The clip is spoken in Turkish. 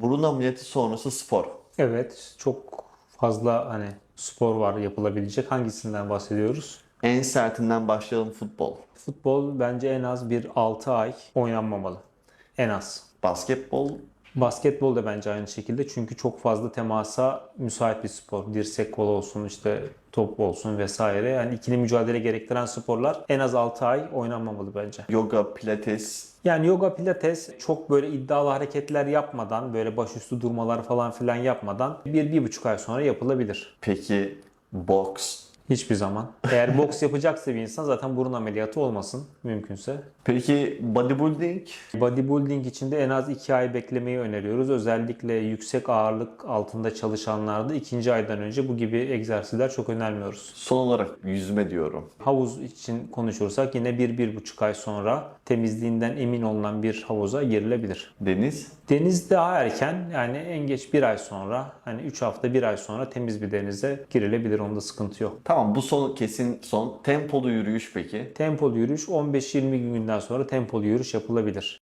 burun ameliyatı sonrası spor. Evet, çok fazla hani spor var yapılabilecek. Hangisinden bahsediyoruz? En sertinden başlayalım futbol. Futbol bence en az bir 6 ay oynanmamalı. En az. Basketbol Basketbol da bence aynı şekilde çünkü çok fazla temasa müsait bir spor. Dirsek kol olsun işte top olsun vesaire. Yani ikili mücadele gerektiren sporlar en az 6 ay oynanmamalı bence. yoga, pilates, Yani yoga, pilates çok böyle iddialı hareketler yapmadan, böyle başüstü durmalar falan filan yapmadan bir, bir buçuk ay sonra yapılabilir. peki boks. Hiçbir zaman. Eğer boks yapacaksa bir insan zaten burun ameliyatı olmasın mümkünse. Peki bodybuilding? Bodybuilding için de en az 2 ay beklemeyi öneriyoruz. Özellikle yüksek ağırlık altında çalışanlarda ikinci aydan önce bu gibi egzersizler çok önermiyoruz. Son olarak yüzme diyorum. Havuz için konuşursak yine 1-1,5 ay sonra temizliğinden emin olunan bir havuza girilebilir. Deniz. Deniz daha erken yani en geç bir ay sonra hani 3 hafta bir ay sonra temiz bir denize girilebilir onda sıkıntı yok. Tamam bu son kesin son. Tempolu yürüyüş peki? Tempolu yürüyüş 15-20 günden sonra tempolu yürüyüş yapılabilir.